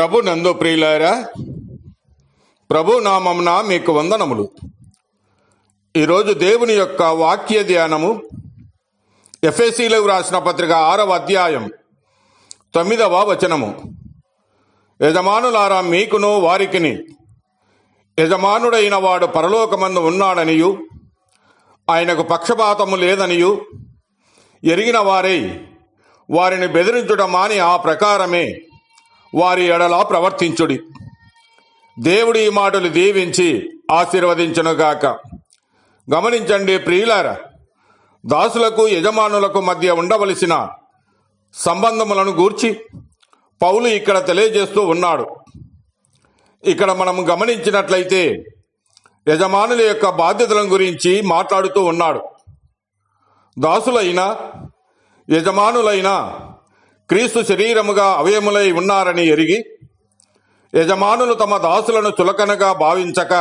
ప్రభు నందు ప్రియులారా ప్రభు నామమున మీకు వందనములు. ఈరోజు దేవుని యొక్క వాక్య ధ్యానము ఎఫ్ఎస్సీలకు రాసిన పత్రిక ఆరవ అధ్యాయం తొమ్మిదవ వచనము. యజమానులారా మీకును వారికిని యజమానుడైన వాడు పరలోకమందు ఉన్నాడనియు ఆయనకు పక్షపాతము లేదనియు ఎరిగిన వారై వారిని బెదిరించుట మాని ఆ ప్రకారమే వారి ఎడల ప్రవర్తించుడి. దేవుడు ఈ మాటలు దీవించి ఆశీర్వదించునుగాక. గమనించండి ప్రియులార దాసులకు యజమానులకు మధ్య ఉండవలసిన సంబంధములను గూర్చి పౌలు ఇక్కడ తెలియజేస్తూ ఉన్నాడు. ఇక్కడ మనం గమనించినట్లయితే యజమానుల యొక్క బాధ్యతల గురించి మాట్లాడుతూ ఉన్నాడు. దాసులైన యజమానులైన క్రీస్తు శరీరముగా అవయములై ఉన్నారని ఎరిగి యజమానులు తమ దాసులను చులకనగా భావించక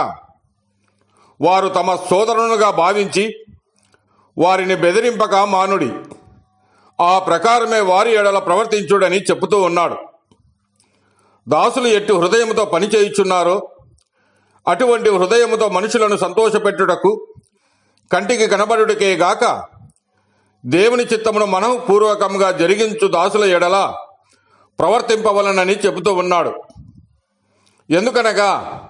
వారు తమ సోదరునుగా భావించి వారిని బెదిరింపక మానుడి. ఆ ప్రకారమే వారి ఎడల ప్రవర్తించుడని చెబుతూ ఉన్నాడు. దాసులు ఎట్టి హృదయముతో పనిచేయుచున్నారో అటువంటి హృదయముతో మనుషులను సంతోషపెట్టుటకు కంటికి కనబడుటకే గాక దేవుని చిత్తమును మనఃపూర్వకంగా జరిగించు దాసుల ఎడల ప్రవర్తింపవలనని చెబుతూ ఉన్నాడు. ఎందుకనగా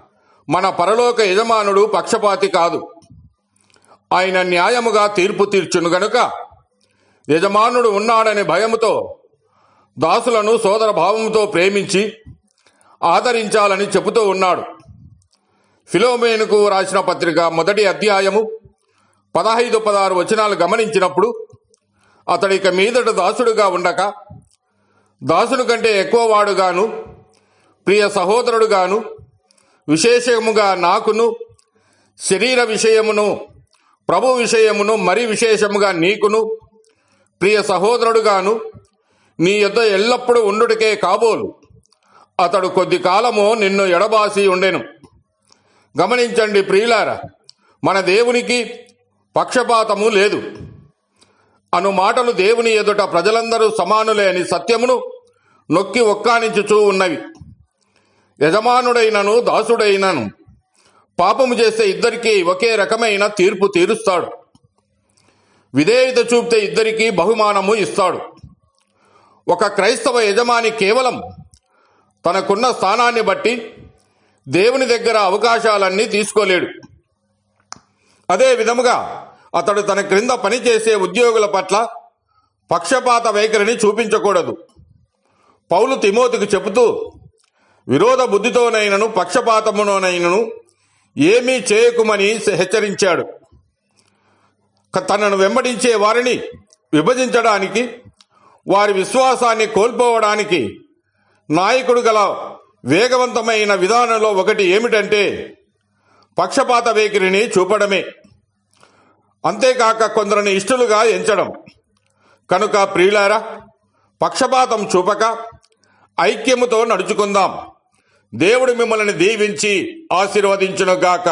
మన పరలోక యజమానుడు పక్షపాతి కాదు. ఆయన న్యాయముగా తీర్పు తీర్చును గనుక యజమానుడు ఉన్నాడనే భయముతో దాసులను సోదర భావంతో ప్రేమించి ఆదరించాలని చెబుతూ ఉన్నాడు. ఫిలోమేనుకు రాసిన పత్రిక మొదటి అధ్యాయము పదహైదు పదహారు వచనాలు గమనించినప్పుడు అతడిక మీదట దాసుడుగా ఉండక. దాసుడు కంటే ఎక్కువ వాడుగాను. ప్రియ సహోదరుడుగాను. విశేషముగా నాకును. శరీర విషయమును ప్రభు విషయమును మరి విశేషముగా నీకును. ప్రియ సహోదరుడుగాను నీ యొద్ద ఎల్లప్పుడూ ఉండుటకే కాబోలు. అతడు కొద్ది కాలము నిన్ను ఎడబాసి ఉండెను. గమనించండి ప్రియులారా మన దేవునికి పక్షపాతము లేదు. అను మాటలు దేవుని ఎదుట ప్రజలందరూ సమానులే అని సత్యమును నొక్కి ఒక్కానించుచూ ఉన్నవి. యజమానుడైనను దాసుడైనను పాపము చేస్తే ఇద్దరికీ ఒకే రకమైన తీర్పు తీరుస్తాడు. విధేయత చూపితే ఇద్దరికీ బహుమానము ఇస్తాడు. ఒక క్రైస్తవ యజమాని కేవలం తనకున్న స్థానాన్ని బట్టి దేవుని దగ్గర అవకాశాలన్నీ తీసుకోలేడు. అదే విధముగా అతడు తన క్రింద పనిచేసే ఉద్యోగుల పట్ల పక్షపాత వైఖరిని చూపించకూడదు. పౌలు తిమోతికి చెబుతూ విరోధ బుద్ధితోనైనను పక్షపాతమునోనైనను ఏమీ చేయకుమని హెచ్చరించాడు. తనను వెంబడించే వారిని విభజించడానికి వారి విశ్వాసాన్ని కోల్పోవడానికి నాయకుడు గల వేగవంతమైన విధానంలో ఒకటి ఏమిటంటే పక్షపాత వైఖరిని చూపడమే. అంతేకాక కొందరిని ఇష్టలుగా ఎంచడం. కనుక ప్రియులారా పక్షపాతం చూపక ఐక్యముతో నడుచుకుందాం. దేవుడు మిమ్మల్ని దీవించి ఆశీర్వదించునుగాక.